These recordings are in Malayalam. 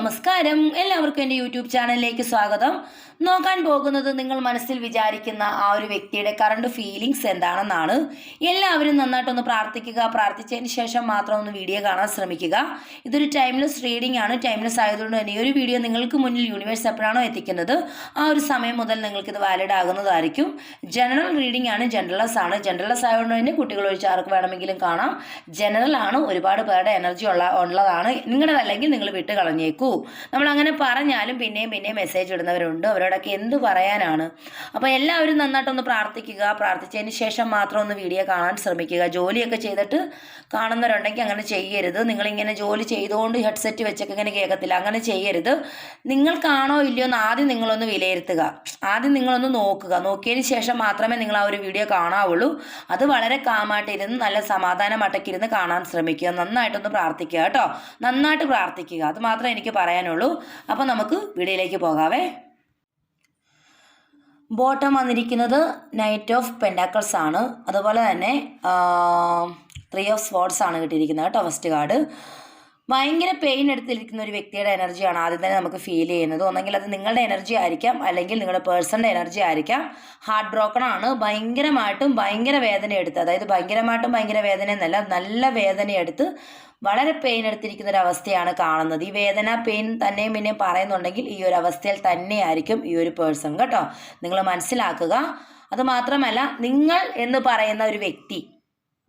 നമസ്കാരം. എല്ലാവർക്കും എന്റെ യൂട്യൂബ് ചാനലിലേക്ക് സ്വാഗതം. നോക്കാൻ പോകുന്നത് നിങ്ങൾ മനസ്സിൽ വിചാരിക്കുന്ന ആ ഒരു വ്യക്തിയുടെ കറണ്ട് ഫീലിങ്സ് എന്താണെന്നാണ്. എല്ലാവരും നന്നായിട്ടൊന്ന് പ്രാർത്ഥിക്കുക. പ്രാർത്ഥിച്ചതിന് ശേഷം മാത്രം ഒന്ന് വീഡിയോ കാണാൻ ശ്രമിക്കുക. ഇതൊരു ടൈംലെസ് റീഡിംഗ് ആണ്. ടൈംലെസ് ആയതുകൊണ്ട് തന്നെ ഈ ഒരു വീഡിയോ നിങ്ങൾക്ക് മുന്നിൽ യൂണിവേഴ്സ് എപ്പോഴാണോ എത്തിക്കുന്നത് ആ ഒരു സമയം മുതൽ നിങ്ങൾക്കിത് വാലിഡ് ആകുന്നതായിരിക്കും. ജനറൽ റീഡിംഗ് ആണ്. ജനറലസ് ആണ്. ജനറലസ് ആയതുകൊണ്ട് തന്നെ കുട്ടികൾ ഒഴിച്ച് ആർക്ക് വേണമെങ്കിലും കാണാം. ജനറൽ ആണ്. ഒരുപാട് പേരുടെ എനർജി ഉള്ള ഉള്ളതാണ്. നിങ്ങളുടേതല്ലെങ്കിൽ നിങ്ങൾ വിട്ട് കളഞ്ഞേക്കൂ നമ്മൾ അങ്ങനെ പറഞ്ഞാലും പിന്നെയും പിന്നെയും മെസ്സേജ് ഇടുന്നവരുണ്ട്. അവരോടൊക്കെ എന്ത് പറയാനാണ്? അപ്പോൾ എല്ലാവരും നന്നായിട്ടൊന്ന് പ്രാർത്ഥിക്കുക. പ്രാർത്ഥിച്ചതിന് ശേഷം മാത്രം ഒന്ന് വീഡിയോ കാണാൻ ശ്രമിക്കുക. ജോലിയൊക്കെ ചെയ്തിട്ട് കാണുന്നവരുണ്ടെങ്കിൽ അങ്ങനെ ചെയ്യരുത്. നിങ്ങളിങ്ങനെ ജോലി ചെയ്തുകൊണ്ട് ഹെഡ്സെറ്റ് വെച്ചൊക്കെ ഇങ്ങനെ കേൾക്കത്തില്ല. അങ്ങനെ ചെയ്യരുത്. നിങ്ങൾക്കാണോ ഇല്ലയോ എന്ന് ആദ്യം നിങ്ങളൊന്ന് വിലയിരുത്തുക. ആദ്യം നിങ്ങളൊന്ന് നോക്കുക. നോക്കിയതിന് ശേഷം മാത്രമേ നിങ്ങൾ ആ ഒരു വീഡിയോ കാണാവുള്ളൂ. അത് വളരെ കാമായിട്ടിരുന്ന് നല്ല സമാധാനമായിട്ടൊക്കെ ഇരുന്ന് കാണാൻ ശ്രമിക്കുക. നന്നായിട്ടൊന്ന് പ്രാർത്ഥിക്കുക കേട്ടോ. നന്നായിട്ട് പ്രാർത്ഥിക്കുക. അത് മാത്രം എനിക്ക് പറയാനുള്ളൂ. അപ്പോൾ നമുക്ക് വീഡിയോയിലേക്ക് പോകാവേ. ബോട്ടം വന്നിരിക്കുന്നത് നൈറ്റ് ഓഫ് പെൻഡാക്കിൾസ് ആണ്. അതുപോലെ തന്നെ ത്രീ ഓഫ് സ്പോർട്സ് ആണ് കിട്ടിയിരിക്കുന്നത് കേട്ടോ ഫസ്റ്റ് കാർഡ് ഭയങ്കര പെയിൻ എടുത്തിരിക്കുന്ന ഒരു വ്യക്തിയുടെ എനർജിയാണ് ആദ്യം തന്നെ നമുക്ക് ഫീൽ ചെയ്യുന്നത്. ഒന്നെങ്കിൽ അത് നിങ്ങളുടെ എനർജി ആയിരിക്കാം. അല്ലെങ്കിൽ നിങ്ങളുടെ പേഴ്സണിന്റെ എനർജി ആയിരിക്കാം. ഹാർട്ട് ബ്രോക്കൺ ആണ്. ഭയങ്കരമായിട്ടും ഭയങ്കര വേദന എടുത്ത് അതായത് ഭയങ്കരമായിട്ടും ഭയങ്കര വേദന എന്നല്ല നല്ല വേദന എടുത്ത് വളരെ പെയിൻ എടുത്തിരിക്കുന്ന ഒരു അവസ്ഥയാണ് കാണുന്നത്. ഈ വേദന പെയിൻ തന്നെയും പിന്നെയും പറയുന്നുണ്ടെങ്കിൽ ഈ ഒരു അവസ്ഥയിൽ തന്നെയായിരിക്കും ഈ ഒരു പേഴ്സൺ കേട്ടോ? നിങ്ങൾ മനസ്സിലാക്കുക. അത് മാത്രമല്ല നിങ്ങൾ എന്ന് പറയുന്ന ഒരു വ്യക്തി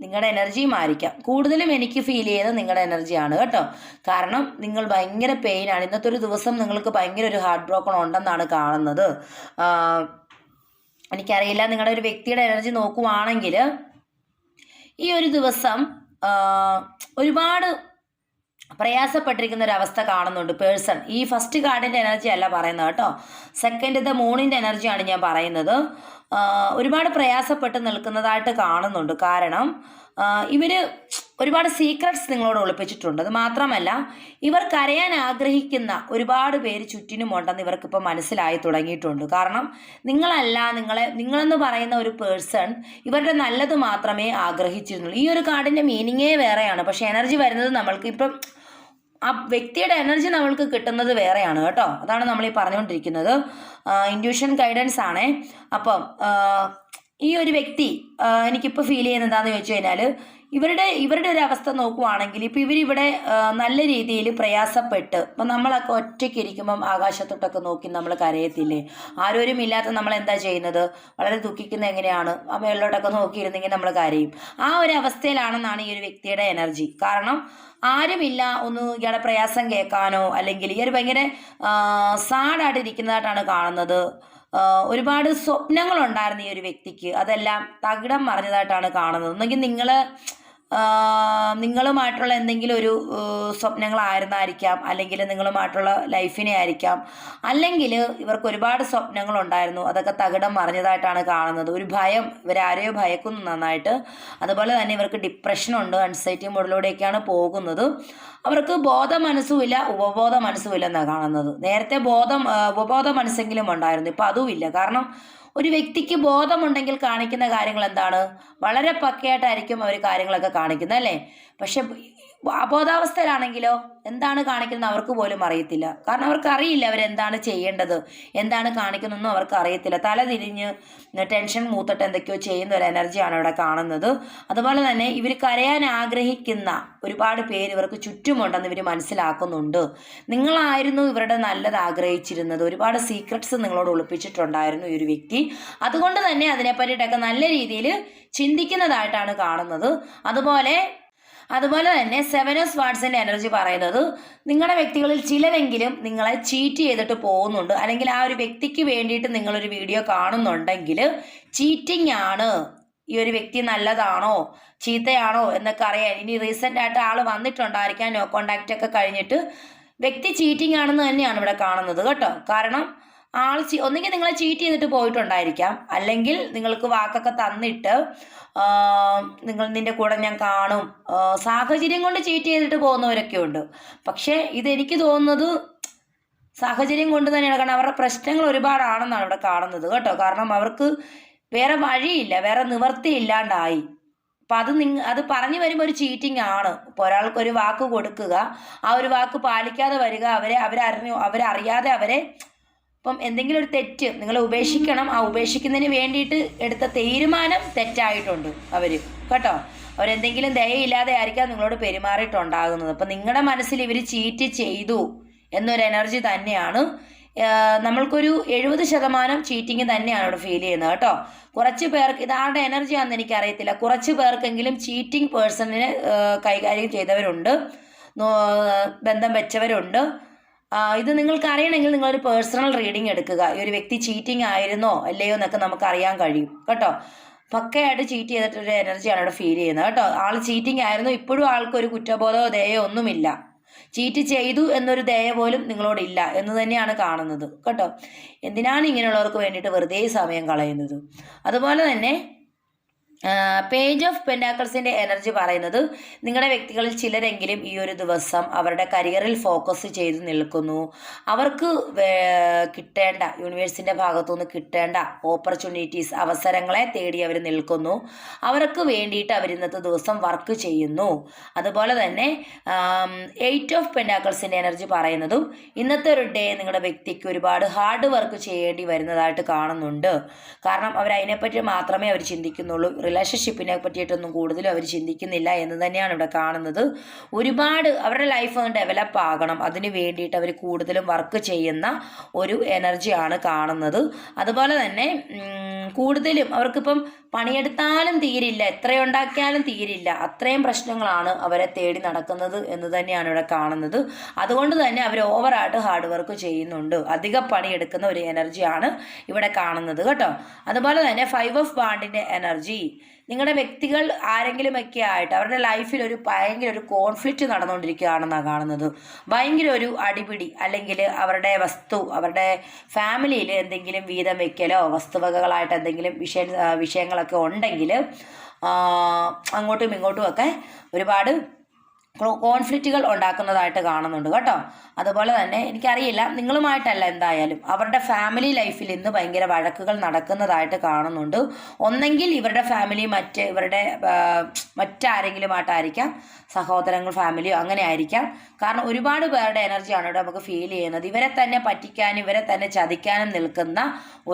നിങ്ങളുടെ എനർജിയും ആയിരിക്കാം കൂടുതലും എനിക്ക് ഫീൽ ചെയ്യുന്നത് നിങ്ങളുടെ എനർജിയാണ് കേട്ടോ. കാരണം നിങ്ങൾ ഭയങ്കര പെയിനാണ് ഇന്നത്തെ ഒരു ദിവസം നിങ്ങൾക്ക് ഭയങ്കര ഒരു ഹാർട്ട് ബ്രോക്കൺ ഉണ്ടെന്നാണ് കാണുന്നത്. എനിക്കറിയില്ല നിങ്ങളുടെ ഒരു വ്യക്തിയുടെ എനർജി നോക്കുവാണെങ്കിൽ ഈ ഒരു ദിവസം ഒരുപാട് പ്രയാസപ്പെട്ടിരിക്കുന്ന ഒരു അവസ്ഥ കാണുന്നുണ്ട് പേഴ്സൺ. ഈ ഫസ്റ്റ് കാർഡിന്റെ എനർജി അല്ല പറയുന്നത് കേട്ടോ. സെക്കൻഡ് ദ മൂണിന്റെ എനർജിയാണ് ഞാൻ പറയുന്നത്. ഒരുപാട് പ്രയാസപ്പെട്ട് നിൽക്കുന്നതായിട്ട് കാണുന്നുണ്ട്. കാരണം ഇവർ ഒരുപാട് സീക്രട്സ് നിങ്ങളോട് ഒളിപ്പിച്ചിട്ടുണ്ട്. അത് മാത്രമല്ല ഇവർ കരയാൻ ആഗ്രഹിക്കുന്ന ഒരുപാട് പേര് ചുറ്റിനുമുണ്ടെന്ന് ഇവർക്കിപ്പോൾ മനസ്സിലായി തുടങ്ങിയിട്ടുണ്ട്. കാരണം നിങ്ങളല്ല നിങ്ങളെ നിങ്ങളെന്ന് പറയുന്ന ഒരു പേഴ്സൺ ഇവരുടെ നല്ലത് മാത്രമേ ആഗ്രഹിച്ചിരുന്നുള്ളൂ. ഈ ഒരു കാർഡിന്റെ മീനിങ്ങേ വേറെയാണ്. പക്ഷേ എനർജി വരുന്നത് നമ്മൾക്ക് ഇപ്പം ആ വ്യക്തിയുടെ എനർജി നമ്മൾക്ക് കിട്ടുന്നത് വേറെയാണ് കേട്ടോ. അതാണ് നമ്മൾ ഈ പറഞ്ഞുകൊണ്ടിരിക്കുന്നത്. ഇൻഡ്യൂഷൻ ഗൈഡൻസ് ആണേ. അപ്പം ഈ ഒരു വ്യക്തി എനിക്കിപ്പോൾ ഫീൽ ചെയ്യുന്നത് എന്താണെന്ന് ചോദിച്ചു കഴിഞ്ഞാൽ ഇവരുടെ ഇവരുടെ ഒരു അവസ്ഥ നോക്കുവാണെങ്കിൽ ഇപ്പോൾ ഇവരിവിടെ നല്ല രീതിയിൽ പ്രയാസപ്പെട്ട് ഇപ്പം നമ്മളൊക്കെ ഒറ്റയ്ക്ക് ഇരിക്കുമ്പം ആകാശത്തോട്ടൊക്കെ നോക്കി നമ്മൾ കരയത്തില്ലേ? ആരോരും ഇല്ലാത്ത നമ്മൾ എന്താ ചെയ്യുന്നത്? വളരെ ദുഃഖിക്കുന്ന എങ്ങനെയാണ്? ആ മേളിലോട്ടൊക്കെ നോക്കിയിരുന്നെങ്കിൽ നമ്മൾ കരയും. ആ ഒരു അവസ്ഥയിലാണെന്നാണ് ഈ ഒരു വ്യക്തിയുടെ എനർജി. കാരണം ആരുമില്ല ഒന്ന് ഇയാളുടെ പ്രയാസം കേൾക്കാനോ അല്ലെങ്കിൽ ഈ ഒരു ഭയങ്കര സാഡായിട്ട് ഇരിക്കുന്നതായിട്ടാണ് കാണുന്നത്. ഒരുപാട് സ്വപ്നങ്ങളുണ്ടായിരുന്നു ഈ ഒരു വ്യക്തിക്ക്. അതെല്ലാം തകിടം മറിഞ്ഞതായിട്ടാണ് കാണുന്നത്. ഒന്നെങ്കിൽ നിങ്ങൾ നിങ്ങളുമായിട്ടുള്ള എന്തെങ്കിലും ഒരു സ്വപ്നങ്ങളായിരുന്നായിരിക്കാം. അല്ലെങ്കിൽ നിങ്ങളുമായിട്ടുള്ള ലൈഫിനെ ആയിരിക്കാം. അല്ലെങ്കിൽ ഇവർക്ക് ഒരുപാട് സ്വപ്നങ്ങൾ ഉണ്ടായിരുന്നു അതൊക്കെ തകിടം മറിഞ്ഞതായിട്ടാണ് കാണുന്നത്. ഒരു ഭയം ഇവരാരെയോ ഭയക്കുന്നു നന്നായിട്ട്. അതുപോലെ തന്നെ ഇവർക്ക് ഡിപ്രഷനുണ്ട് അൺസൈറ്റി മുകളിലൂടെയൊക്കെയാണ് പോകുന്നത്. അവർക്ക് ബോധ മനസ്സുമില്ല ഉപബോധ മനസ്സുമില്ല എന്നാണ് കാണുന്നത്. നേരത്തെ ബോധം ഉപബോധ മനസ്സെങ്കിലും ഉണ്ടായിരുന്നു. ഇപ്പം അതുമില്ല. കാരണം ഒരു വ്യക്തിക്ക് ബോധമുണ്ടെങ്കിൽ കാണിക്കുന്ന കാര്യങ്ങൾ എന്താണ്? വളരെ പക്കയായിട്ടായിരിക്കും അവർ കാര്യങ്ങളൊക്കെ കാണിക്കുന്നത് അല്ലേ? പക്ഷെ അബോധാവസ്ഥയിലാണെങ്കിലോ? എന്താണ് കാണിക്കുന്നത് അവർക്ക് പോലും അറിയത്തില്ല. കാരണം അവർക്ക് അറിയില്ല അവരെന്താണ് ചെയ്യേണ്ടത് എന്താണ് കാണിക്കുന്നതെന്നും അവർക്ക് അറിയത്തില്ല. തല തിരിഞ്ഞ് ടെൻഷൻ മൂത്തിട്ട് എന്തൊക്കെയോ ചെയ്യുന്ന ഒരു എനർജിയാണ് ഇവിടെ കാണുന്നത്. അതുപോലെ തന്നെ ഇവർ കരയാൻ ആഗ്രഹിക്കുന്ന ഒരുപാട് പേര് ഇവർക്ക് ചുറ്റുമുണ്ടെന്ന് ഇവർ മനസ്സിലാക്കുന്നുണ്ട്. നിങ്ങളായിരുന്നു ഇവരുടെ നല്ലത് ആഗ്രഹിച്ചിരുന്നത്. ഒരുപാട് സീക്രട്സ് നിങ്ങളോട് ഒളിപ്പിച്ചിട്ടുണ്ടായിരുന്നു ഈ ഒരു വ്യക്തി. അതുകൊണ്ട് തന്നെ അതിനെ അതിനെപ്പറ്റിയിട്ടൊക്കെ നല്ല രീതിയിൽ ചിന്തിക്കുന്നതായിട്ടാണ് കാണുന്നത്. അതുപോലെ അതുപോലെ തന്നെ സെവൻ ഓഫ് സ്വാർട്സിന്റെ എനർജി പറയുന്നത് നിങ്ങളുടെ വ്യക്തികളിൽ ചിലരെങ്കിലും നിങ്ങളെ ചീറ്റ് ചെയ്തിട്ട് പോകുന്നുണ്ട്. അല്ലെങ്കിൽ ആ ഒരു വ്യക്തിക്ക് വേണ്ടിയിട്ട് നിങ്ങളൊരു വീഡിയോ കാണുന്നുണ്ടെങ്കിൽ ചീറ്റിംഗ് ആണ്. ഈ ഒരു വ്യക്തി നല്ലതാണോ? ചീത്തയാണോ? എന്നൊക്കെ അറിയാൻ. ഇനി റീസെന്റ് ആയിട്ട് ആൾ വന്നിട്ടുണ്ടായിരിക്കാം. നോ കോണ്ടാക്റ്റ് ഒക്കെ കഴിഞ്ഞിട്ട് വ്യക്തി ചീറ്റിംഗ് ആണെന്ന് തന്നെയാണ് ഇവിടെ കാണുന്നത് കേട്ടോ. കാരണം ആൾ ഒന്നുകിൽ നിങ്ങളെ ചീറ്റ് ചെയ്തിട്ട് പോയിട്ടുണ്ടായിരിക്കാം. അല്ലെങ്കിൽ നിങ്ങൾക്ക് വാക്കൊക്കെ തന്നിട്ട് നിങ്ങൾ നിന്റെ കൂടെ ഞാൻ കാണും. സാഹചര്യം കൊണ്ട് ചീറ്റ് ചെയ്തിട്ട് പോകുന്നവരൊക്കെ ഉണ്ട്. പക്ഷേ ഇതെനിക്ക് തോന്നുന്നത് സാഹചര്യം കൊണ്ട് തന്നെയാണ്. കാരണം അവരുടെ പ്രശ്നങ്ങൾ ഒരുപാടാണെന്നാണ് ഇവിടെ കാണുന്നത് കേട്ടോ. കാരണം അവർക്ക് വേറെ വഴിയില്ല വേറെ നിവർത്തി ഇല്ലാണ്ടായി. അപ്പം അത് നിങ്ങ അത് പറഞ്ഞു വരുമ്പോൾ ഒരു ചീറ്റിംഗ് ആണ്. ഇപ്പോൾ ഒരാൾക്കൊരു വാക്ക് കൊടുക്കുക ആ ഒരു വാക്ക് പാലിക്കാതെ വരിക അവരെ അവരറിഞ്ഞു അവരറിയാതെ അവരെ ഇപ്പം എന്തെങ്കിലും ഒരു തെറ്റ് നിങ്ങൾ ഉപേക്ഷിക്കണം. ആ ഉപേക്ഷിക്കുന്നതിന് വേണ്ടിയിട്ട് എടുത്ത തീരുമാനം തെറ്റായിട്ടുണ്ട് അവർ കേട്ടോ? അവരെന്തെങ്കിലും ദയയില്ലാതെ ആയിരിക്കാം നിങ്ങളോട് പെരുമാറിയിട്ടുണ്ടാകുന്നത്. അപ്പം നിങ്ങളുടെ മനസ്സിൽ ഇവർ ചീറ്റ് ചെയ്തു എന്നൊരു എനർജി തന്നെയാണ്. നമ്മൾക്കൊരു എഴുപത് ശതമാനം ചീറ്റിങ് തന്നെയാണ് ഇവിടെ ഫീൽ ചെയ്യുന്നത് കേട്ടോ. കുറച്ച് പേർക്ക് ഇതാരുടെ എനർജി ആണെന്ന് എനിക്കറിയത്തില്ല. കുറച്ച് പേർക്കെങ്കിലും ചീറ്റിംഗ് പേഴ്സണിനെ കൈകാര്യം ചെയ്തവരുണ്ട്. ബന്ധം വെച്ചവരുണ്ട്. ഇത് നിങ്ങൾക്ക് അറിയണമെങ്കിൽ നിങ്ങളൊരു പേഴ്സണൽ റീഡിംഗ് എടുക്കുക. ഈ ഒരു വ്യക്തി ചീറ്റിംഗ് ആയിരുന്നോ അല്ലയോ എന്നൊക്കെ നമുക്ക് അറിയാൻ കഴിയും. കേട്ടോ? പക്കയായിട്ട് ചീറ്റ് ചെയ്തിട്ടൊരു എനർജിയാണ് ഇവിടെ ഫീൽ ചെയ്യുന്നത്. കേട്ടോ? ആൾ ചീറ്റിംഗ് ആയിരുന്നു. ഇപ്പോഴും ആൾക്കൊരു കുറ്റബോധമോ ദയോ ഒന്നുമില്ല. ചീറ്റ് ചെയ്തു എന്നൊരു ദയ പോലും നിങ്ങളോടില്ല എന്ന് തന്നെയാണ് കാണുന്നത്. കേട്ടോ? എന്തിനാണ് ഇങ്ങനെയുള്ളവർക്ക് വേണ്ടിയിട്ട് വെറുതെ സമയം കളയുന്നത്? അതുപോലെ തന്നെ പേജ് ഓഫ് പെൻഡാക്കിൾസിന്റെ എനർജി പറയുന്നത് നിങ്ങളുടെ വ്യക്തികളിൽ ചിലരെങ്കിലും ഈ ഒരു ദിവസം അവരുടെ കരിയറിൽ ഫോക്കസ് ചെയ്ത് നിൽക്കുന്നു. അവർക്ക് കിട്ടേണ്ട യൂണിവേഴ്സിന്റെ ഭാഗത്തുനിന്ന് കിട്ടേണ്ട ഓപ്പർച്യൂണിറ്റീസ് അവസരങ്ങളെ തേടി അവർ നിൽക്കുന്നു. അവർക്ക് വേണ്ടിയിട്ട് അവർ ഇന്നത്തെ ദിവസം വർക്ക് ചെയ്യുന്നു. അതുപോലെ തന്നെ എയ്റ്റ് ഓഫ് പെൻഡാക്കിൾസിന്റെ എനർജി പറയുന്നതും ഇന്നത്തെ ഒരു ഡേ നിങ്ങളുടെ വ്യക്തിക്ക് ഒരുപാട് ഹാർഡ് വർക്ക് ചെയ്യേണ്ടി വരുന്നതായിട്ട് കാണുന്നുണ്ട്. കാരണം അവർ അതിനെപ്പറ്റി മാത്രമേ അവർ ചിന്തിക്കുന്നുള്ളൂ. റിലേഷൻഷിപ്പിനെ പറ്റിയിട്ടൊന്നും കൂടുതലും അവർ ചിന്തിക്കുന്നില്ല എന്ന് തന്നെയാണ് ഇവിടെ കാണുന്നത്. ഒരുപാട് അവരുടെ ലൈഫ് ഒന്ന് ഡെവലപ്പ് ആകണം. അതിന് വേണ്ടിയിട്ട് അവർ കൂടുതലും വർക്ക് ചെയ്യുന്ന ഒരു എനർജിയാണ് കാണുന്നത്. അതുപോലെ തന്നെ കൂടുതലും അവർക്കിപ്പം പണിയെടുത്താലും തീരില്ല എത്രയുണ്ടാക്കിയാലും തീരില്ല അത്രയും പ്രശ്നങ്ങളാണ് അവരെ തേടി നടക്കുന്നത് എന്ന് തന്നെയാണ് ഇവിടെ കാണുന്നത്. അതുകൊണ്ട് തന്നെ അവർ ഓവറായിട്ട് ഹാർഡ് വർക്ക് ചെയ്യുന്നുണ്ട്. അധിക പണിയെടുക്കുന്ന ഒരു എനർജിയാണ് ഇവിടെ കാണുന്നത് കേട്ടോ. അതുപോലെ തന്നെ ഫൈവ് ഓഫ് ബാണ്ടിന്റെ എനർജി നിങ്ങളുടെ വ്യക്തികൾ ആരെങ്കിലുമൊക്കെ ആയിട്ട് അവരുടെ ലൈഫിൽ ഒരു ഭയങ്കര ഒരു കോൺഫ്ലിക്റ്റ് നടന്നുകൊണ്ടിരിക്കുകയാണെന്നാണ് കാണുന്നത്. ഭയങ്കര ഒരു അടിപിടി അല്ലെങ്കിൽ അവരുടെ വസ്തു അവരുടെ ഫാമിലിയിൽ എന്തെങ്കിലും വീതം വെക്കലോ വസ്തുവകകളായിട്ട് എന്തെങ്കിലും വിഷയ വിഷയങ്ങളൊക്കെ ഉണ്ടെങ്കിൽ അങ്ങോട്ടും ഇങ്ങോട്ടും ഒക്കെ ഒരുപാട് കോൺഫ്ലിക്റ്റുകൾ ഉണ്ടാക്കുന്നതായിട്ട് കാണുന്നുണ്ട് കേട്ടോ. അതുപോലെ തന്നെ എനിക്കറിയില്ല നിങ്ങളുമായിട്ടല്ല എന്തായാലും അവരുടെ ഫാമിലി ലൈഫിൽ ഇന്ന് ഭയങ്കര വഴക്കുകൾ നടക്കുന്നതായിട്ട് കാണുന്നുണ്ട്. ഒന്നെങ്കിൽ ഇവരുടെ ഫാമിലി മറ്റ് ഇവരുടെ മറ്റാരെങ്കിലുമായിട്ടായിരിക്കാം സഹോദരങ്ങൾ ഫാമിലിയോ അങ്ങനെ ആയിരിക്കാം. കാരണം ഒരുപാട് പേരുടെ എനർജിയാണ് ഇവിടെ നമുക്ക് ഫീൽ ചെയ്യുന്നത്. ഇവരെ തന്നെ പറ്റിക്കാനും ഇവരെ തന്നെ ചതിക്കാനും നിൽക്കുന്ന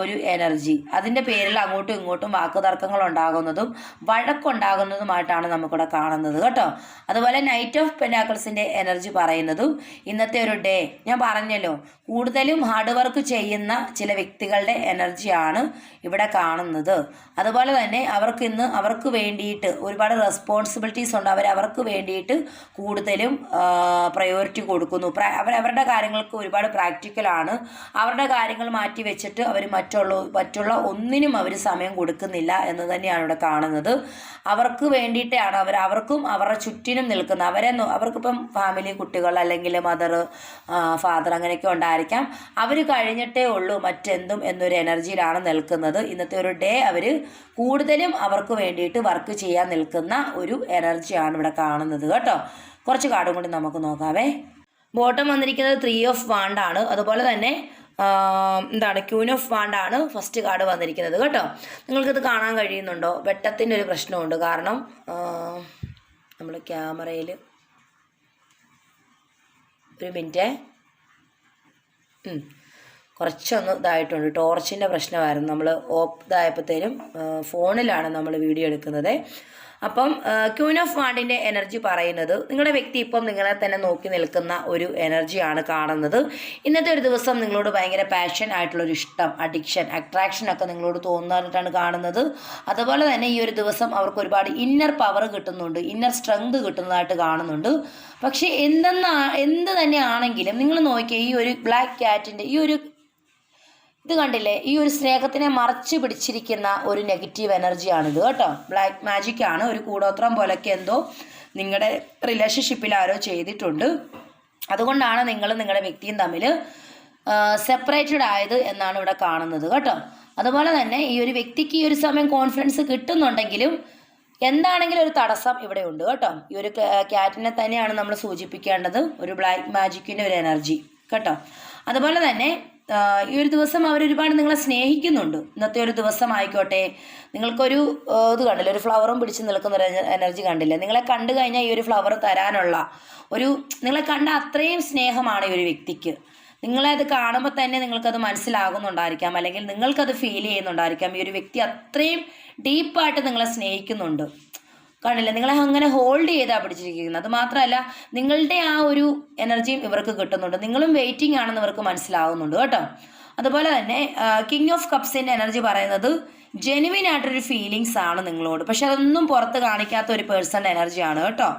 ഒരു എനർജി അതിന്റെ പേരിൽ അങ്ങോട്ടും ഇങ്ങോട്ടും വാക്കുതർക്കങ്ങൾ ഉണ്ടാകുന്നതും വഴക്കുണ്ടാകുന്നതുമായിട്ടാണ് നമുക്കിവിടെ കാണുന്നത് കേട്ടോ. അതുപോലെ നൈറ്റ് ഓഫ് പെനാക്കിൾസിന്റെ എനർജി പറയുന്നതും ഇന്നത്തെ ഒരു ഡേ ഞാൻ പറഞ്ഞല്ലോ കൂടുതലും ഹാർഡ് വർക്ക് ചെയ്യുന്ന ചില വ്യക്തികളുടെ എനർജിയാണ് ഇവിടെ കാണുന്നത്. അതുപോലെ തന്നെ അവർക്ക് ഇന്ന് അവർക്ക് വേണ്ടിയിട്ട് ഒരുപാട് റെസ്പോൺസിബിലിറ്റീസ് ഉണ്ട്. അവർ അവർക്ക് വേണ്ടിയിട്ട് കൂടുതലും പ്രയോറിറ്റി കൊടുക്കുന്നു. അവർ അവരുടെ കാര്യങ്ങൾക്ക് ഒരുപാട് പ്രാക്ടിക്കലാണ് അവരുടെ കാര്യങ്ങൾ മാറ്റി വെച്ചിട്ട് അവർ മറ്റുള്ള മറ്റുള്ള ഒന്നിനും അവർ സമയം കൊടുക്കുന്നില്ല എന്ന് തന്നെയാണ് ഇവിടെ കാണുന്നത്. അവർക്ക് വേണ്ടിയിട്ടാണ് അവർ അവർക്കും അവരുടെ ചുറ്റിനും നിൽക്കുന്ന അവരെ അവർക്കിപ്പം ഫാമിലി കുട്ടികൾ അല്ലെങ്കിൽ മദർ ഫാദർ അങ്ങനെയൊക്കെ ഉണ്ടായിരിക്കാം. അവർ കഴിഞ്ഞിട്ടേ ഉള്ളൂ മറ്റെന്തും എന്നൊരു എനർജിയിലാണ് നിൽക്കുന്നത്. ഇന്നത്തെ ഒരു ഡേ അവർ കൂടുതലും അവർക്ക് വേണ്ടിയിട്ട് വർക്ക് ചെയ്യാൻ നിൽക്കുന്ന ഒരു എനർജിയാണ് ഇവിടെ കാണുന്നത് കേട്ടോ. കുറച്ച് കാർഡും കൂടി നമുക്ക് നോക്കാവേ. ബോട്ടം വന്നിരിക്കുന്നത് ത്രീ ഓഫ് വാണ്ടാണ് അതുപോലെ തന്നെ എന്താണ് ക്യൂൻ ഓഫ് വാണ്ടാണ് ഫസ്റ്റ് കാർഡ് വന്നിരിക്കുന്നത് കേട്ടോ. നിങ്ങൾക്കിത് കാണാൻ കഴിയുന്നുണ്ടോ? വെട്ടത്തിന്റെ ഒരു പ്രശ്നമുണ്ട്. കാരണം നമ്മൾ ക്യാമറയിൽ ഒരു മിനിറ്റ് കുറച്ചൊന്ന് ഇതായിട്ടുണ്ട്. ടോർച്ചിന്റെ പ്രശ്നമായിരുന്നു. നമ്മൾ ഓപ്പ് ഇതായപ്പോഴത്തേനും ഫോണിലാണ് നമ്മൾ വീഡിയോ എടുക്കുന്നത്. അപ്പം ക്യൂൻ ഓഫ് വാണ്ടിന്റെ എനർജി പറയുന്നത് നിങ്ങളുടെ വ്യക്തി ഇപ്പം നിങ്ങളെ തന്നെ നോക്കി നിൽക്കുന്ന ഒരു എനർജിയാണ് കാണുന്നത്. ഇന്നത്തെ ഒരു ദിവസം നിങ്ങളോട് ഭയങ്കര പാഷൻ ആയിട്ടുള്ളൊരു ഇഷ്ടം അഡിക്ഷൻ അട്രാക്ഷൻ ഒക്കെ നിങ്ങളോട് തോന്നുന്നതായിട്ടാണ് കാണുന്നത്. അതുപോലെ തന്നെ ഈ ഒരു ദിവസം അവർക്ക് ഒരുപാട് ഇന്നർ പവർ കിട്ടുന്നുണ്ട് ഇന്നർ സ്ട്രെങ്ത് കിട്ടുന്നതായിട്ട് കാണുന്നുണ്ട്. പക്ഷേ എന്തെന്നാ എന്ത് തന്നെ ആണെങ്കിലും നിങ്ങൾ നോക്കിയാൽ ഈ ഒരു ബ്ലാക്ക് ക്യാറ്റിന്റെ ഈ ഒരു ഇത് കണ്ടില്ലേ? ഈ ഒരു സ്നേഹത്തിനെ മറച്ചു പിടിച്ചിരിക്കുന്ന ഒരു നെഗറ്റീവ് എനർജിയാണിത് കേട്ടോ. ബ്ലാക്ക് മാജിക് ആണ്. ഒരു കൂടോത്രം പോലൊക്കെ എന്തോ നിങ്ങളുടെ റിലേഷൻഷിപ്പിൽ ആരോ ചെയ്തിട്ടുണ്ട്. അതുകൊണ്ടാണ് നിങ്ങൾ നിങ്ങളുടെ വ്യക്തിയും തമ്മിൽ സെപ്പറേറ്റഡ് ആയത് എന്നാണ് ഇവിടെ കാണുന്നത് കേട്ടോ. അതുപോലെ തന്നെ ഈ ഒരു വ്യക്തിക്ക് ഈ ഒരു സമയം കോൺഫിഡൻസ് കിട്ടുന്നുണ്ടെങ്കിലും എന്താണെങ്കിലും ഒരു തടസ്സം ഇവിടെ ഉണ്ട് കേട്ടോ. ഈ ഒരു ക്യാറ്റിനെ തന്നെയാണ് നമ്മൾ സൂചിപ്പിക്കേണ്ടത്. ഒരു ബ്ലാക്ക് മാജിക്കിന്റെ ഒരു എനർജി കേട്ടോ. അതുപോലെ തന്നെ ഈ ഒരു ദിവസം അവർ ഒരുപാട് നിങ്ങളെ സ്നേഹിക്കുന്നുണ്ട്. ഇന്നത്തെ ഒരു ദിവസം ആയിക്കോട്ടെ. നിങ്ങൾക്കൊരു ഇത് കണ്ടില്ല? ഒരു ഫ്ലവറും പിടിച്ച് നിൽക്കുന്ന എനർജി കണ്ടില്ല? നിങ്ങളെ കണ്ടു കഴിഞ്ഞാൽ ഈ ഒരു ഫ്ലവർ തരാനുള്ള ഒരു നിങ്ങളെ കണ്ട അത്രയും സ്നേഹമാണ് ഈ ഒരു വ്യക്തിക്ക്. നിങ്ങളെ അത് കാണുമ്പോൾ തന്നെ നിങ്ങൾക്കത് മനസ്സിലാകുന്നുണ്ടായിരിക്കാം. അല്ലെങ്കിൽ നിങ്ങൾക്കത് ഫീൽ ചെയ്യുന്നുണ്ടായിരിക്കാം. ഈ ഒരു വ്യക്തി അത്രയും ഡീപ്പായിട്ട് നിങ്ങളെ സ്നേഹിക്കുന്നുണ്ട്. കാണില്ല നിങ്ങളെ അങ്ങനെ ഹോൾഡ് ചെയ്താ പിടിച്ചിരിക്കുന്നത്. അത് മാത്രമല്ല നിങ്ങളുടെ ആ ഒരു എനർജിയും ഇവർക്ക് കിട്ടുന്നുണ്ട്. നിങ്ങളും വെയിറ്റിംഗ് ആണെന്ന് ഇവർക്ക് മനസ്സിലാവുന്നുണ്ട് കേട്ടോ. അതുപോലെ തന്നെ കിങ് ഓഫ് കപ്സിന്റെ എനർജി പറയുന്നത് ജെനുവിൻ ആയിട്ടൊരു ഫീലിങ്സ് ആണ് നിങ്ങളോട്. പക്ഷെ അതൊന്നും പുറത്ത് കാണിക്കാത്ത ഒരു പേഴ്സൺ എനർജിയാണ് കേട്ടോ.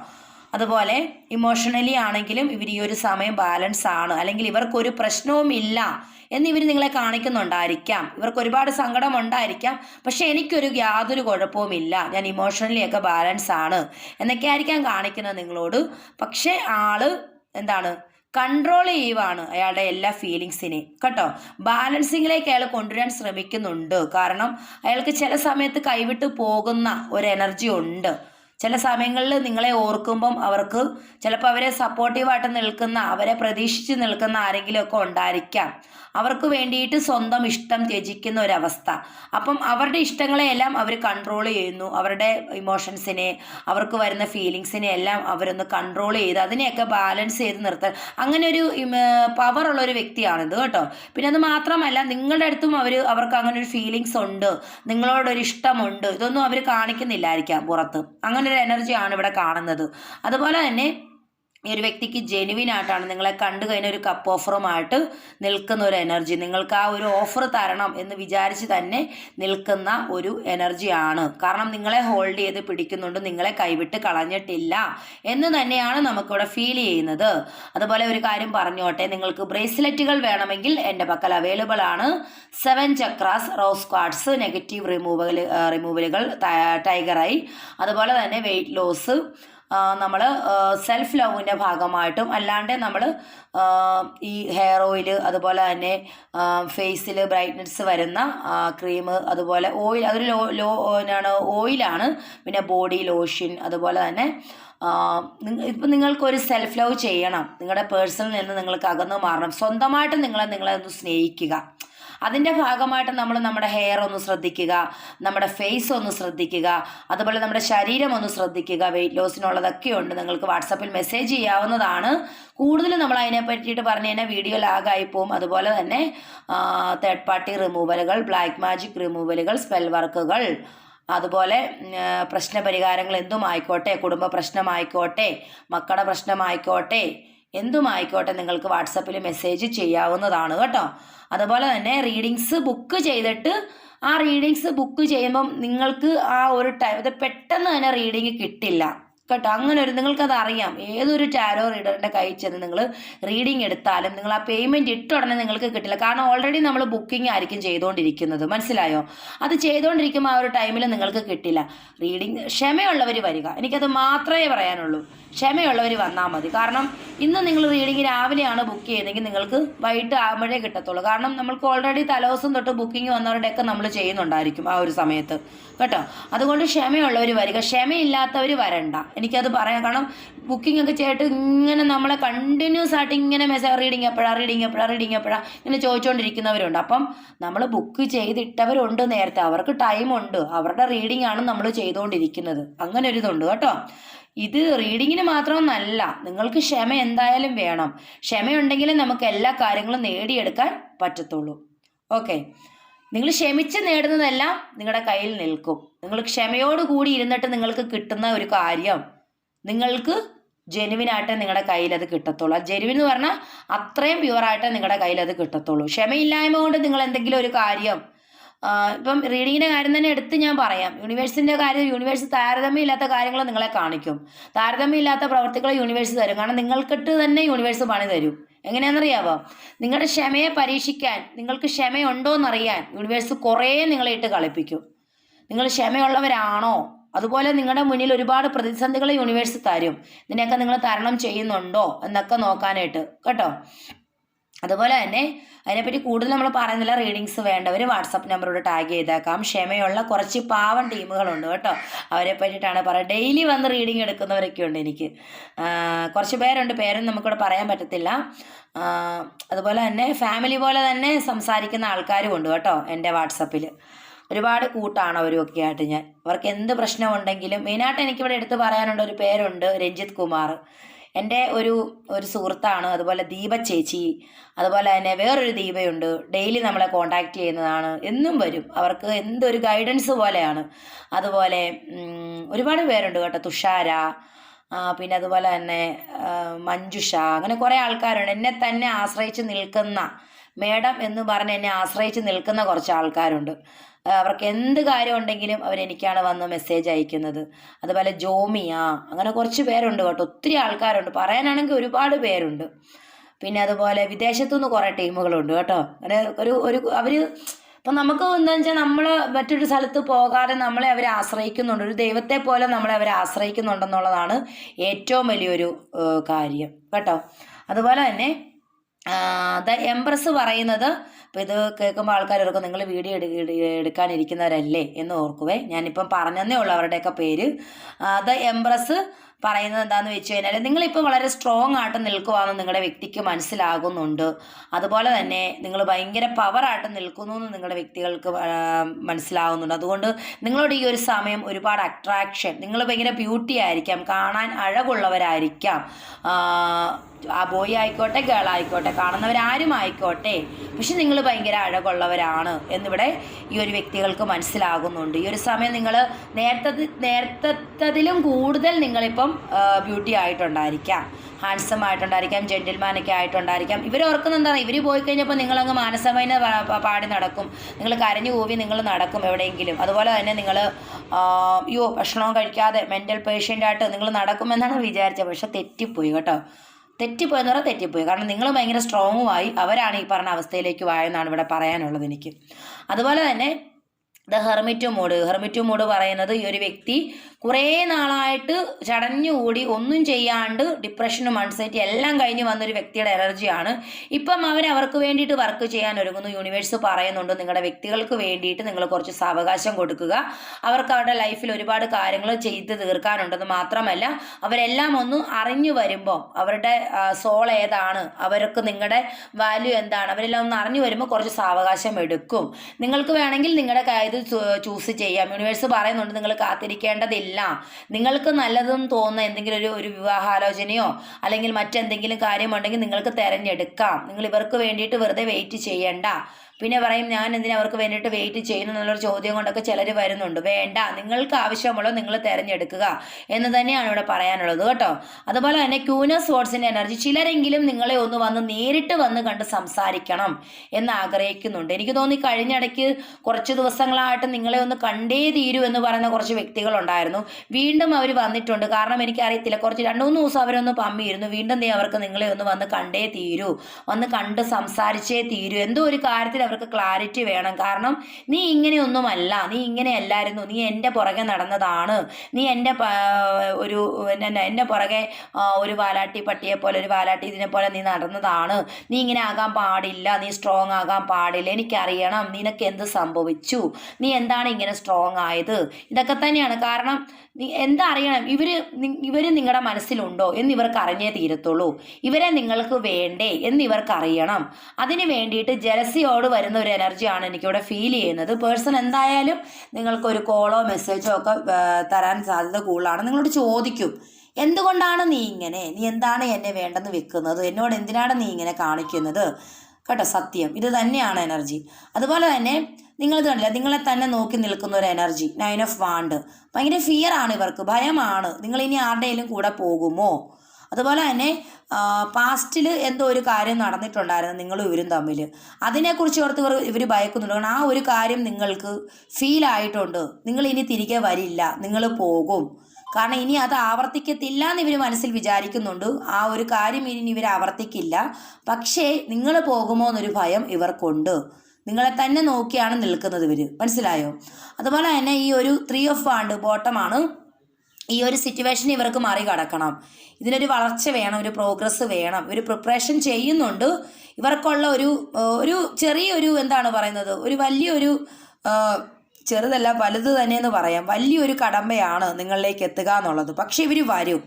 അതുപോലെ ഇമോഷണലി ആണെങ്കിലും ഇവർ ഈ ഒരു സമയം ബാലൻസ് ആണ്. അല്ലെങ്കിൽ ഇവർക്കൊരു പ്രശ്നവും ഇല്ല എന്ന് ഇവർ നിങ്ങളെ കാണിക്കുന്നുണ്ടായിരിക്കാം. ഇവർക്ക് ഒരുപാട് സങ്കടം ഉണ്ടായിരിക്കാം പക്ഷെ എനിക്കൊരു യാതൊരു കുഴപ്പവുമില്ല ഞാൻ ഇമോഷണലി ഒക്കെ ബാലൻസ് ആണ് എന്നൊക്കെ ആയിരിക്കാം കാണിക്കുന്നത് നിങ്ങളോട്. പക്ഷേ ആൾ എന്താണ്? കൺട്രോൾ ചെയ്യുവാണ് അയാളുടെ എല്ലാ ഫീലിങ്സിനെയും കേട്ടോ? ബാലൻസിങ്ങിലേക്ക് അയാൾ കൊണ്ടുവരാൻ ശ്രമിക്കുന്നുണ്ട്. കാരണം അയാൾക്ക് ചില സമയത്ത് കൈവിട്ട് പോകുന്ന ഒരു എനർജി ഉണ്ട്. ചില സമയങ്ങളിൽ നിങ്ങളെ ഓർക്കുമ്പം അവർക്ക് ചിലപ്പോൾ അവരെ സപ്പോർട്ടീവായിട്ട് നിൽക്കുന്ന അവരെ പ്രതീക്ഷിച്ച് നിൽക്കുന്ന ആരെങ്കിലുമൊക്കെ ഉണ്ടായിരിക്കാം. അവർക്ക് വേണ്ടിയിട്ട് സ്വന്തം ഇഷ്ടം ത്യജിക്കുന്ന ഒരവസ്ഥ. അപ്പം അവരുടെ ഇഷ്ടങ്ങളെയെല്ലാം അവർ കൺട്രോൾ ചെയ്യുന്നു. അവരുടെ ഇമോഷൻസിനെ അവർക്ക് വരുന്ന ഫീലിങ്സിനെ എല്ലാം അവരൊന്ന് കൺട്രോൾ ചെയ്ത് അതിനെയൊക്കെ ബാലൻസ് ചെയ്ത് നിർത്താൻ. അങ്ങനെ ഒരു പവറുള്ള ഒരു വ്യക്തിയാണിത് കേട്ടോ. പിന്നെ അത് മാത്രമല്ല നിങ്ങളുടെ അടുത്തും അവർ അവർക്ക് അങ്ങനെ ഒരു ഫീലിങ്സ് ഉണ്ട്. നിങ്ങളോടൊരു ഇഷ്ടമുണ്ട് ഇതൊന്നും അവർ കാണിക്കുന്നില്ലായിരിക്കാം പുറത്ത്. അങ്ങനെ എനർജിയാണ് ഇവിടെ കാണുന്നത്. അതുപോലെ തന്നെ ഈ ഒരു വ്യക്തിക്ക് ജെനുവിൻ ആയിട്ടാണ് നിങ്ങളെ കണ്ടു കഴിഞ്ഞ ഒരു കപ്പ് ഓഫറുമായിട്ട് നിൽക്കുന്ന ഒരു എനർജി നിങ്ങൾക്ക് ആ ഒരു ഓഫർ തരണം എന്ന് വിചാരിച്ച് തന്നെ നിൽക്കുന്ന ഒരു എനർജിയാണ് കാരണം നിങ്ങളെ ഹോൾഡ് ചെയ്ത് പിടിക്കുന്നുണ്ട് നിങ്ങളെ കൈവിട്ട് കളഞ്ഞിട്ടില്ല എന്ന് തന്നെയാണ് നമുക്കിവിടെ ഫീൽ ചെയ്യുന്നത്. അതുപോലെ ഒരു കാര്യം പറഞ്ഞോട്ടെ നിങ്ങൾക്ക് ബ്രേസ്ലെറ്റുകൾ വേണമെങ്കിൽ എന്റെ പക്കൽ അവൈലബിൾ ആണ്. Seven chakras rose quartz negative removal റിമൂവലുകൾ tiger eye അതുപോലെ തന്നെ വെയിറ്റ് ലോസ് നമ്മൾ സെൽഫ് ലവിന്റെ ഭാഗമായിട്ടും അല്ലാണ്ട് നമ്മൾ ഈ ഹെയർ ഓയിൽ അതുപോലെ തന്നെ ഫേസിൽ ബ്രൈറ്റ്നസ് വരുന്ന ക്രീം അതുപോലെ ഓയിൽ അതൊരു ലോ ലോ എന്നാണ് ഓയിലാണ് പിന്നെ ബോഡി ലോഷൻ അതുപോലെ തന്നെ ഇപ്പം നിങ്ങൾക്കൊരു സെൽഫ് ലവ് ചെയ്യണം നിങ്ങളുടെ പേഴ്സണിൽ നിന്ന് നിങ്ങൾക്ക് അകന്നു മാറണം. സ്വന്തമായിട്ട് നിങ്ങളെ നിങ്ങളെ ഒന്ന് സ്നേഹിക്കുക. അതിന്റെ ഭാഗമായിട്ട് നമ്മൾ നമ്മുടെ ഹെയർ ഒന്ന് ശ്രദ്ധിക്കുക നമ്മുടെ ഫേസ് ഒന്ന് ശ്രദ്ധിക്കുക അതുപോലെ നമ്മുടെ ശരീരം ഒന്ന് ശ്രദ്ധിക്കുക. വെയിറ്റ് ലോസിനുള്ളതൊക്കെ ഉണ്ട്. നിങ്ങൾക്ക് വാട്സപ്പിൽ മെസ്സേജ് ചെയ്യാവുന്നതാണ്. കൂടുതൽ നമ്മൾ അതിനെ പറ്റിയിട്ട് പറഞ്ഞു കഴിഞ്ഞാൽ വീഡിയോ ലാഗായി പോവും. അതുപോലെ തന്നെ തേർഡ് പാർട്ടി റിമൂവലുകൾ ബ്ലാക്ക് മാജിക് റിമൂവലുകൾ സ്പെൽ വർക്കുകൾ അതുപോലെ പ്രശ്നപരിഹാരങ്ങൾ എന്തുമായിക്കോട്ടെ കുടുംബ പ്രശ്നമായിക്കോട്ടെ മക്കളുടെ പ്രശ്നമായിക്കോട്ടെ എന്തുമായിക്കോട്ടെ നിങ്ങൾക്ക് വാട്സപ്പിൽ മെസ്സേജ് ചെയ്യാവുന്നതാണ് കേട്ടോ. അതുപോലെ തന്നെ റീഡിങ്സ് ബുക്ക് ചെയ്തിട്ട് ആ റീഡിങ്സ് ബുക്ക് ചെയ്യുമ്പം നിങ്ങൾക്ക് ആ ഒരു ടൈം പെട്ടെന്ന് തന്നെ റീഡിങ് കിട്ടില്ല. കേട്ടോ അങ്ങനെ ഒരു നിങ്ങൾക്കത് അറിയാം ഏതൊരു ടാരോ റീഡറിന്റെ കയ്യിൽ ചെന്ന് നിങ്ങൾ റീഡിംഗ് എടുത്താലും നിങ്ങൾ ആ പേയ്മെന്റ് ഇട്ട ഉടനെ നിങ്ങൾക്ക് കിട്ടില്ല. കാരണം ഓൾറെഡി നമ്മൾ ബുക്കിംഗ് ആയിരിക്കും ചെയ്തുകൊണ്ടിരിക്കുന്നത് മനസ്സിലായോ? അത് ചെയ്തുകൊണ്ടിരിക്കുമ്പോൾ ആ ഒരു ടൈമിൽ നിങ്ങൾക്ക് കിട്ടില്ല. റീഡിംഗ് ക്ഷമയുള്ളവർ വരിക. എനിക്കത് മാത്രമേ പറയാനുള്ളൂ. ക്ഷമയുള്ളവർ വന്നാൽ മതി. കാരണം ഇന്ന് നിങ്ങൾ റീഡിംഗ് രാവിലെയാണ് ബുക്ക് ചെയ്യുന്നതെങ്കിൽ നിങ്ങൾക്ക് വൈകിട്ട് ആകുമ്പോഴേ കിട്ടത്തുള്ളൂ. കാരണം നമ്മൾക്ക് ഓൾറെഡി തലേദിവസം തൊട്ട് ബുക്കിംഗ് വന്നവരുടെയൊക്കെ നമ്മൾ ചെയ്യുന്നുണ്ടായിരിക്കും ആ ഒരു സമയത്ത്. കേട്ടോ? അതുകൊണ്ട് ക്ഷമയുള്ളവർ വരിക. ക്ഷമയില്ലാത്തവർ വരണ്ട. എനിക്കത് പറയാം. കാരണം ബുക്കിംഗ് ഒക്കെ ചെയ്തിട്ട് ഇങ്ങനെ നമ്മളെ കണ്ടിന്യൂസ് ആയിട്ട് ഇങ്ങനെ മെസ്സേജ് റീഡിങ് എപ്പോഴാണ് റീഡിങ് എപ്പോഴാണ് റീഡിങ് എപ്പോഴാണ് ഇങ്ങനെ ചോദിച്ചുകൊണ്ടിരിക്കുന്നവരുണ്ട് അപ്പം നമ്മൾ ബുക്ക് ചെയ്തിട്ടവരുണ്ട് നേരത്തെ. അവർക്ക് ടൈമുണ്ട് അവരുടെ റീഡിംഗ് ആണ് നമ്മൾ ചെയ്തുകൊണ്ടിരിക്കുന്നത്. അങ്ങനെ ഒരു ഇതുണ്ട് കേട്ടോ. ഇത് റീഡിങ്ങിന് മാത്രമൊന്നല്ല. നിങ്ങൾക്ക് ക്ഷമ എന്തായാലും വേണം. ക്ഷമയുണ്ടെങ്കിലേ നമുക്ക് എല്ലാ കാര്യങ്ങളും നേടിയെടുക്കാൻ പറ്റത്തുള്ളൂ. ഓക്കെ നിങ്ങൾ ക്ഷമിച്ച് നേടുന്നതെല്ലാം നിങ്ങളുടെ കയ്യിൽ നിൽക്കും. നിങ്ങൾ ക്ഷമയോട് കൂടി ഇരുന്നിട്ട് നിങ്ങൾക്ക് കിട്ടുന്ന ഒരു കാര്യം നിങ്ങൾക്ക് ജെനുവിനായിട്ട് നിങ്ങളുടെ കയ്യിൽ അത് കിട്ടത്തുള്ളൂ. ആ ജെനുവിൻ എന്ന് പറഞ്ഞാൽ അത്രയും പ്യുവറായിട്ട് നിങ്ങളുടെ കയ്യിൽ അത് കിട്ടത്തുള്ളൂ. ക്ഷമയില്ലായ്മ കൊണ്ട് നിങ്ങൾ എന്തെങ്കിലും ഒരു കാര്യം ഇപ്പം റീഡിങ്ങിന്റെ കാര്യം തന്നെ എടുത്ത് ഞാൻ പറയാം. യൂണിവേഴ്സിന്റെ കാര്യം യൂണിവേഴ്സ് താരതമ്യമില്ലാത്ത കാര്യങ്ങൾ നിങ്ങളെ കാണിക്കും. താരതമ്യമില്ലാത്ത പ്രവർത്തികൾ യൂണിവേഴ്സ് തരും. കാരണം നിങ്ങൾക്കിട്ട് തന്നെ യൂണിവേഴ്സ് പണി തരും. എങ്ങനെയാണെന്നറിയാവോ? നിങ്ങളുടെ ക്ഷമയെ പരീക്ഷിക്കാൻ നിങ്ങൾക്ക് ക്ഷമയുണ്ടോ എന്നറിയാൻ യൂണിവേഴ്സ് കുറേ നിങ്ങളെ ഇട്ട് കളിപ്പിക്കും. നിങ്ങൾ ക്ഷമയുള്ളവരാണോ? അതുപോലെ നിങ്ങളുടെ മുന്നിൽ ഒരുപാട് പ്രതിസന്ധികൾ യൂണിവേഴ്സ് തരും. ഇതിനെയൊക്കെ നിങ്ങൾ തരണം ചെയ്യുന്നുണ്ടോ? എന്നൊക്കെ നോക്കാനായിട്ട്. കേട്ടോ? അതുപോലെ തന്നെ അതിനെപ്പറ്റി കൂടുതൽ നമ്മൾ പറയുന്നില്ല. റീഡിങ്സ് വേണ്ടവർ വാട്സപ്പ് നമ്പറോട് ടാഗ് ചെയ്തേക്കാം. ക്ഷമയുള്ള കുറച്ച് പാവം ടീമുകളുണ്ട് കേട്ടോ. അവരെ പറ്റിയിട്ടാണ് പറയുക. ഡെയിലി വന്ന് റീഡിങ് എടുക്കുന്നവരൊക്കെ ഉണ്ട് എനിക്ക്. കുറച്ച് പേരുണ്ട്. പേരും നമുക്കിവിടെ പറയാൻ പറ്റത്തില്ല. അതുപോലെ തന്നെ ഫാമിലി പോലെ തന്നെ സംസാരിക്കുന്ന ആൾക്കാരും ഉണ്ട് കേട്ടോ എന്റെ വാട്സപ്പിൽ ഒരുപാട് കൂട്ടാണ് അവരും ഒക്കെ ആയിട്ട് ഞാൻ. അവർക്ക് എന്ത് പ്രശ്നമുണ്ടെങ്കിലും മെയിനായിട്ട് എനിക്കിവിടെ എടുത്ത് പറയാനുള്ള ഒരു പേരുണ്ട് രഞ്ജിത്ത് കുമാർ. എന്റെ ഒരു ഒരു സുഹൃത്താണ് അതുപോലെ ദീപ ചേച്ചി അതുപോലെ തന്നെ വേറൊരു ദീപയുണ്ട്. ഡെയിലി നമ്മളെ കോണ്ടാക്ട് ചെയ്യുന്നതാണ്. എന്നും വരും. അവർക്ക് എന്തൊരു ഗൈഡൻസ് പോലെയാണ്. അതുപോലെ ഒരുപാട് പേരുണ്ട് കേട്ടോ. തുഷാര പിന്നെ അതുപോലെ തന്നെ മഞ്ജുഷ അങ്ങനെ കുറേ ആൾക്കാരുണ്ട്. എന്നെ തന്നെ ആശ്രയിച്ച് നിൽക്കുന്ന മേഡം എന്ന് പറഞ്ഞ് എന്നെ ആശ്രയിച്ച് നിൽക്കുന്ന കുറച്ച് ആൾക്കാരുണ്ട്. അവർക്ക് എന്ത് കാര്യം ഉണ്ടെങ്കിലും അവരെനിക്കാണ് വന്ന് മെസ്സേജ് അയക്കുന്നത്. അതുപോലെ ജോമിയ അങ്ങനെ കുറച്ച് പേരുണ്ട് കേട്ടോ. ഒത്തിരി ആൾക്കാരുണ്ട്. പറയാനാണെങ്കിൽ ഒരുപാട് പേരുണ്ട്. പിന്നെ അതുപോലെ വിദേശത്തു നിന്ന് കുറേ ടീമുകളുണ്ട് കേട്ടോ. അങ്ങനെ ഒരു ഒരു അവർ ഇപ്പം നമുക്ക് എന്താണെന്ന് വെച്ചാൽ നമ്മൾ മറ്റൊരു സ്ഥലത്ത് പോകാതെ നമ്മളെ അവരെ ആശ്രയിക്കുന്നുണ്ട്. ഒരു ദൈവത്തെ പോലെ നമ്മളെ അവരെ ആശ്രയിക്കുന്നുണ്ടെന്നുള്ളതാണ് ഏറ്റവും വലിയൊരു കാര്യം. കേട്ടോ. അതുപോലെ തന്നെ ദ എംപ്രസ് പറയുന്നത് അപ്പോൾ ഇത് കേൾക്കുമ്പോൾ ആൾക്കാരൊക്കെ നിങ്ങൾ വീഡിയോ എടു എടു- എടുക്കാനിരിക്കുന്നവരല്ലേ? എന്ന് ഓർക്കുവേ. ഞാനിപ്പം പറഞ്ഞതേ ഉള്ളൂ അവരുടെയൊക്കെ പേര്. ദ എംപ്രസ് പറയുന്നത് എന്താണെന്ന് വെച്ച് കഴിഞ്ഞാൽ നിങ്ങളിപ്പോൾ വളരെ സ്ട്രോങ് ആയിട്ട് നിൽക്കുവാന്ന് നിങ്ങളുടെ വ്യക്തിക്ക് മനസ്സിലാകുന്നുണ്ട്. അതുപോലെ തന്നെ നിങ്ങൾ ഭയങ്കര പവറായിട്ട് നിൽക്കുന്നു എന്ന് നിങ്ങളുടെ വ്യക്തികൾക്ക് മനസ്സിലാകുന്നുണ്ട് അതുകൊണ്ട് നിങ്ങളോട് ഈ ഒരു സമയം ഒരുപാട് അട്രാക്ഷൻ നിങ്ങൾ ഭയങ്കര ബ്യൂട്ടി ആയിരിക്കാം കാണാൻ അഴകുള്ളവരായിരിക്കാം. ആ, ബോയ് ആയിക്കോട്ടെ ഗേൾ ആയിക്കോട്ടെ കാണുന്നവരാരും ആയിക്കോട്ടെ. പക്ഷെ നിങ്ങൾ ഭയങ്കര അഴകുള്ളവരാണ് എന്നിവിടെ ഈ ഒരു വ്യക്തികൾക്ക് മനസ്സിലാകുന്നുണ്ട്. ഈ ഒരു സമയം നിങ്ങൾ നേരത്തെ നേരത്തതിലും കൂടുതൽ നിങ്ങളിപ്പം ബ്യൂട്ടി ആയിട്ടുണ്ടായിരിക്കാം. ഹാൻസം ആയിട്ടുണ്ടായിരിക്കാം ജെന്റിൽമാനൊക്കെ ആയിട്ടുണ്ടായിരിക്കാം. ഇവർ ഓർക്കുന്ന എന്താണ്? ഇവർ പോയി കഴിഞ്ഞപ്പോൾ നിങ്ങളങ്ങ് മാനസമൈന പാടി നടക്കും. നിങ്ങൾ കരഞ്ഞു കൂവി നിങ്ങൾ നടക്കും എവിടെയെങ്കിലും. അതുപോലെ തന്നെ നിങ്ങൾ അയ്യോ ഭക്ഷണവും കഴിക്കാതെ മെന്റൽ പേഷ്യന്റായിട്ട് നിങ്ങൾ നടക്കുമെന്നാണ് വിചാരിച്ചത്. പക്ഷെ തെറ്റിപ്പോയി കേട്ടോ. തെറ്റിപ്പോയെന്ന് പറഞ്ഞാൽ തെറ്റിപ്പോയി. കാരണം നിങ്ങൾ ഭയങ്കര സ്ട്രോങ്ങുമായി അവരാണ് ഈ പറഞ്ഞ അവസ്ഥയിലേക്ക് വായെന്നാണ് ഇവിടെ പറയാനുള്ളത് എനിക്ക്. അതുപോലെ തന്നെ the hermit mood. Hermit mood പറയുന്നത് ഈ ഒരു വ്യക്തി കുറേ നാളായിട്ട് ചടഞ്ഞുകൂടി ഒന്നും ചെയ്യാണ്ട് ഡിപ്രഷനും അൺസൈറ്റി എല്ലാം കഴിഞ്ഞ് വന്നൊരു വ്യക്തിയുടെ എനർജിയാണ് ഇപ്പം അവർ അവർക്ക് വേണ്ടിയിട്ട് വർക്ക് ചെയ്യാൻ ഒരുങ്ങുന്നു. യൂണിവേഴ്സ് പറയുന്നുണ്ട് നിങ്ങളുടെ വ്യക്തികൾക്ക് വേണ്ടിയിട്ട് നിങ്ങൾ കുറച്ച് സാവകാശം കൊടുക്കുക. അവർക്ക് അവരുടെ ലൈഫിൽ ഒരുപാട് കാര്യങ്ങൾ ചെയ്ത് തീർക്കാനുണ്ടെന്ന് മാത്രമല്ല അവരെല്ലാം ഒന്ന് അറിഞ്ഞു വരുമ്പോൾ അവരുടെ സോൾ ഏതാണ്? അവർക്ക് നിങ്ങളുടെ വാല്യൂ എന്താണ്? അവരെല്ലാം ഒന്ന് അറിഞ്ഞു വരുമ്പോൾ കുറച്ച് സാവകാശം എടുക്കും. നിങ്ങൾക്ക് വേണമെങ്കിൽ നിങ്ങളുടെ ഇത് ചൂസ് ചെയ്യാം. യൂണിവേഴ്സ് പറയുന്നുണ്ട് നിങ്ങൾ കാത്തിരിക്കേണ്ടതില്ല. നിങ്ങൾക്ക് നല്ലതെന്ന് തോന്നുന്ന എന്തെങ്കിലും ഒരു ഒരു വിവാഹാലോചനയോ അല്ലെങ്കിൽ മറ്റെന്തെങ്കിലും കാര്യമുണ്ടെങ്കിൽ നിങ്ങൾക്ക് തിരഞ്ഞെടുക്കാം. നിങ്ങൾ ഇവർക്ക് വേണ്ടിയിട്ട് വെറുതെ വെയിറ്റ് ചെയ്യണ്ട. പിന്നെ പറയും ഞാൻ എന്തിനാ അവർക്ക് വേണ്ടിയിട്ട് വെയിറ്റ് ചെയ്യുന്നു എന്നുള്ളൊരു ചോദ്യം കൊണ്ടൊക്കെ ചിലർ വരുന്നുണ്ട്. വേണ്ട നിങ്ങൾക്ക് ആവശ്യമുള്ളത് നിങ്ങൾ തിരഞ്ഞെടുക്കുക എന്ന് തന്നെയാണ് ഇവിടെ പറയാനുള്ളത് കേട്ടോ. അതുപോലെ തന്നെ ക്യൂനസ് വേർഡ്സിന്റെ എനർജി ചിലരെങ്കിലും നിങ്ങളെ ഒന്ന് വന്ന് നേരിട്ട് വന്ന് കണ്ട് സംസാരിക്കണം എന്ന് ആഗ്രഹിക്കുന്നുണ്ട്. എനിക്ക് തോന്നി കഴിഞ്ഞിടയ്ക്ക് കുറച്ച് ദിവസങ്ങളായിട്ട് നിങ്ങളെ ഒന്ന് കണ്ടേ തീരൂ എന്ന് പറയുന്ന കുറച്ച് വ്യക്തികളുണ്ടായിരുന്നു. വീണ്ടും അവർ വന്നിട്ടുണ്ട്. കാരണം എനിക്കറിയത്തില്ല കുറച്ച് രണ്ട് മൂന്ന് ദിവസം അവരൊന്ന് പമ്മിയിരുന്നു. വീണ്ടും ദേ അവർക്ക് നിങ്ങളെ ഒന്ന് വന്ന് കണ്ടേ തീരൂ. വന്ന് കണ്ട് സംസാരിച്ചേ തീരൂ. എന്തോ ഒരു കാര്യത്തിൽ അവർക്ക് ക്ലാരിറ്റി വേണം. കാരണം നീ ഇങ്ങനെയൊന്നുമല്ല. നീ ഇങ്ങനെയല്ലായിരുന്നു. നീ എന്റെ പുറകെ നടന്നതാണ്. നീ എന്റെ ഒരു എന്റെ പുറകെ ഒരു വാലാട്ടി പട്ടിയെ പോലെ ഒരു വാലാട്ടി ഇതിനെ പോലെ നീ നടന്നതാണ്. നീ ഇങ്ങനെ ആകാൻ പാടില്ല. നീ സ്ട്രോങ് ആകാൻ പാടില്ല. എനിക്കറിയണം നിനക്ക് എന്ത് സംഭവിച്ചു? നീ എന്താണ് ഇങ്ങനെ സ്ട്രോങ് ആയത്? ഇതൊക്കെ തന്നെയാണ്. കാരണം നീ എന്താ ഇവർ ഇവർ നിങ്ങളുടെ മനസ്സിലുണ്ടോ എന്ന് ഇവർക്ക് അറിഞ്ഞേ തീരത്തുള്ളൂ. ഇവരെ നിങ്ങൾക്ക് വേണ്ടേ എന്ന് ഇവർക്ക് അറിയണം അതിന് വേണ്ടിയിട്ട് ജലസിയോട് വരുന്ന ഒരു എനർജിയാണ് എനിക്കിവിടെ ഫീൽ ചെയ്യുന്നത്. പേഴ്സൺ എന്തായാലും നിങ്ങൾക്കൊരു കോളോ മെസ്സേജോ ഒക്കെ തരാൻ സാധ്യത കൂടുതലാണ്. നിങ്ങളോട് ചോദിക്കും എന്തുകൊണ്ടാണ് നീ ഇങ്ങനെ? നീ എന്താണ് എന്നെ വേണ്ടെന്ന് വെക്കുന്നത്? എന്നോട് എന്തിനാണ് നീ ഇങ്ങനെ കാണിക്കുന്നത്? കേട്ടോ സത്യം. ഇത് തന്നെയാണ് എനർജി അതുപോലെ തന്നെ നിങ്ങൾ കണ്ടില്ല നിങ്ങളെ തന്നെ നോക്കി നിൽക്കുന്ന ഒരു എനർജി നയൻ ഓഫ് വാണ്ട് ഭയങ്കര ഫിയർ ആണ് ഇവർക്ക്. ഭയമാണ്. നിങ്ങൾ ഇനി ആരുടെയെങ്കിലും കൂടെ പോകുമോ? അതുപോലെ തന്നെ പാസ്റ്റിൽ എന്തോ ഒരു കാര്യം നടന്നിട്ടുണ്ടായിരുന്നു നിങ്ങളും ഇവരും തമ്മിൽ. അതിനെക്കുറിച്ച് ഓർത്ത് ഇവർ ഭയക്കുന്നുണ്ട്. കാരണം ആ ഒരു കാര്യം നിങ്ങൾക്ക് ഫീൽ ആയിട്ടുണ്ട്. നിങ്ങൾ ഇനി തിരികെ വരില്ല. നിങ്ങൾ പോകും. കാരണം ഇനി അത് ആവർത്തിക്കത്തില്ല എന്ന് ഇവർ മനസ്സിൽ വിചാരിക്കുന്നുണ്ട്. ആ ഒരു കാര്യം ഇനി ഇവർ ആവർത്തിക്കില്ല. പക്ഷേ നിങ്ങൾ പോകുമോ എന്നൊരു ഭയം ഇവർക്കുണ്ട്. നിങ്ങളെ തന്നെ നോക്കിയാണ് നിൽക്കുന്നത് ഇവർ മനസ്സിലായോ? അതുപോലെ തന്നെ ഈ ഒരു ത്രീ ഓഫ് വാണ്ട് ബോട്ടമാണ് ഈ ഒരു സിറ്റുവേഷൻ ഇവർക്ക് മറികടക്കണം. ഇതിനൊരു വളർച്ച വേണം ഒരു പ്രോഗ്രസ് വേണം. ഒരു പ്രിപ്പറേഷൻ ചെയ്യുന്നുണ്ട്. ഇവർക്കുള്ള ഒരു ഒരു ചെറിയൊരു എന്താണ് പറയുന്നത്? ഒരു വലിയൊരു ചെറുതല്ല വലുത് തന്നെയെന്ന് പറയാം. വലിയൊരു കടമ്പയാണ് നിങ്ങളിലേക്ക് എത്തുക എന്നുള്ളത്. പക്ഷേ ഇവർ വരും.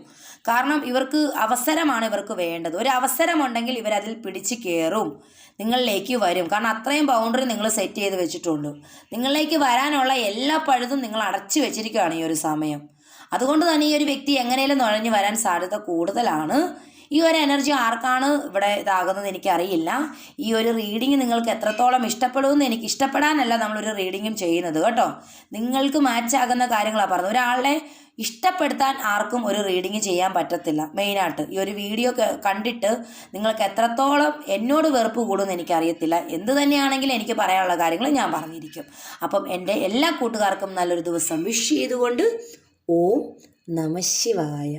കാരണം ഇവർക്ക് അവസരമാണ് ഇവർക്ക് വേണ്ടത്. ഒരു അവസരമുണ്ടെങ്കിൽ ഇവരതിൽ പിടിച്ച് കയറും നിങ്ങളിലേക്ക് വരും. കാരണം അത്രയും ബൗണ്ടറി നിങ്ങൾ സെറ്റ് ചെയ്ത് വെച്ചിട്ടുണ്ട്. നിങ്ങളിലേക്ക് വരാനുള്ള എല്ലാ പഴുതും നിങ്ങൾ അടച്ചു വെച്ചിരിക്കുകയാണ് ഈ ഒരു സമയം. അതുകൊണ്ട് തന്നെ ഈ ഒരു വ്യക്തി എങ്ങനെയും നുഴഞ്ഞു വരാൻ സാധ്യത കൂടുതലാണ്. ഈ ഒരു എനർജി ആർക്കാണ് ഇവിടെ ഇതാകുന്നത് എനിക്കറിയില്ല. ഈ ഒരു റീഡിങ് നിങ്ങൾക്ക് എത്രത്തോളം ഇഷ്ടപ്പെടുമെന്ന് എനിക്ക് ഇഷ്ടപ്പെടാനല്ല നമ്മളൊരു റീഡിങ്ങും ചെയ്യുന്നത് കേട്ടോ. നിങ്ങൾക്ക് മാച്ച് ആകുന്ന കാര്യങ്ങളാണ് പറഞ്ഞത്. ഒരാളെ ഇഷ്ടപ്പെടുത്താൻ ആർക്കും ഒരു റീഡിങ് ചെയ്യാൻ പറ്റത്തില്ല. മെയിനായിട്ട് ഈ ഒരു വീഡിയോ കണ്ടിട്ട് നിങ്ങൾക്ക് എത്രത്തോളം എന്നോട് വെറുപ്പ് കൂടുമെന്ന് എനിക്കറിയത്തില്ല. എന്ത് തന്നെയാണെങ്കിലും എനിക്ക് പറയാനുള്ള കാര്യങ്ങൾ ഞാൻ പറഞ്ഞിരിക്കും. അപ്പം എന്റെ എല്ലാ കൂട്ടുകാർക്കും നല്ലൊരു ദിവസം വിഷ് ചെയ്തുകൊണ്ട് ఓం నమ శివాయ